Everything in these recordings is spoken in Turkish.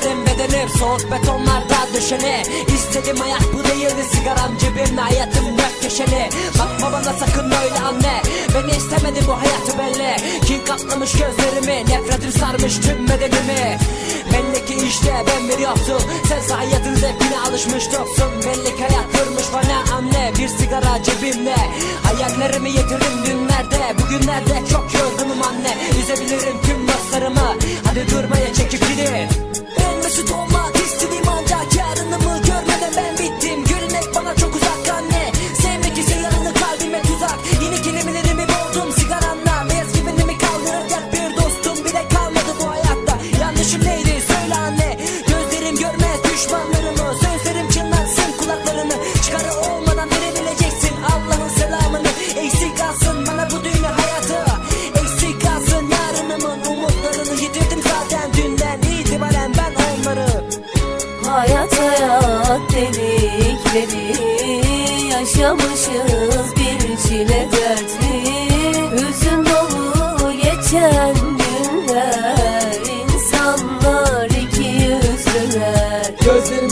İçerim bedenim Soğuk betonlarda düşeni İstediğim hayat bu değildi sigaram cebimde. Hayatım dört köşeli Bakma bana sakın öyle anne. Beni istemedi bu hayatı belli Kin katlamış gözlerimi Nefretim sarmış tüm bedenimi. Belli ki işte ben bir yoksul Sen hayatın zevkine alışmış yoksun Belli ki hayat vurmuş bana anne. Bir sigara cebimde. Hayallerimi yitirdim dünlerde. Bugünlerde çok yorgunum anne. Üzebilirim tüm dostlarımı Hadi durmaya çekip gidin Ben mesut olmak istediğim dedikleri Yaşamışız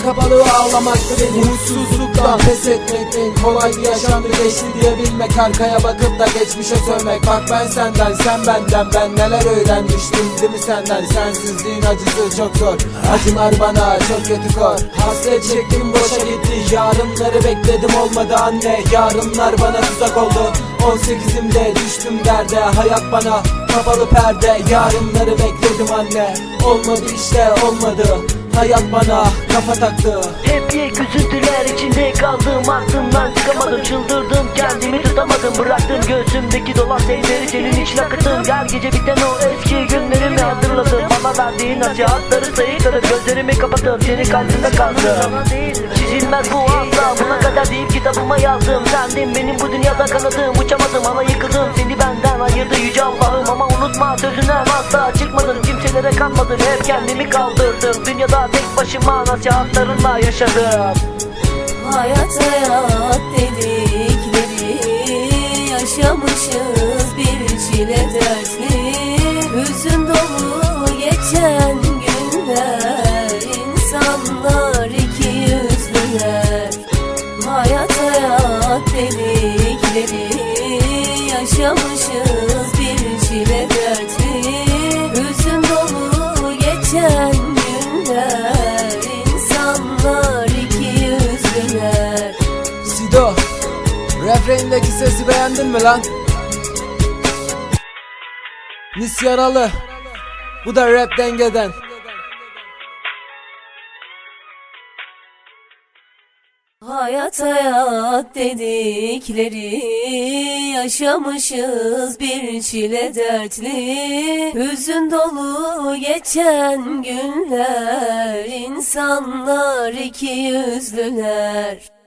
Ve ağlamaktı beni Umutsuzluktan pes etmekten Kolay bir yaşamdı geçti diyebilmek Arkaya bakıp da geçmişe sövmek. Bak ben senden sen benden Ben neler öğrenmiştim. Değil mi senden? Sensizliğin acısı çok zor. Acılar bana çok kötü kor. Hasret çektim boşa gitti. Yarınları bekledim olmadı anne. Yarınlar bana tuzak oldu. 18'imde düştüm derde. Hayat bana kapalı perde. Yarınları bekledim anne. Olmadı işte olmadı Hayat bana kafa taktı. Hep yek üzüntüler içinde kaldım Aklımdan çıkamadım. Çıldırdım Kendimi tutamadım bıraktım. Göğsümdeki dolan sevleri senin için akıttım. Her gece biten o eski günlerimi hatırladım. Bana verdiğin nasihatları sayıkladım. Gözlerimi kapatıp senin kalbinde kaldım Çizilmez bu asla. Buna kadar değil kitabıma yazdım. Sendin benim bu dünyada kanadım Uçamadım ama yıkıldım. Seni benden ayırdı yüce Allah'ım. Ama unutma sözünden asla çıkmadım Kimselere kanmadım hep kendimi kaldırdım. Dünyada tek başıma nasihatlarınla yaşadım. Hayat hayat dedikleri Yaşamışız. Bir çile dertli Hüzün dolu Refreindeki sesi beğendin mi lan? Nis yaralı. Bu da rap dengeden. Hayat hayat dedikleri yaşamışız bir çile dertli. Hüzün dolu geçen günler insanlar iki yüzlüler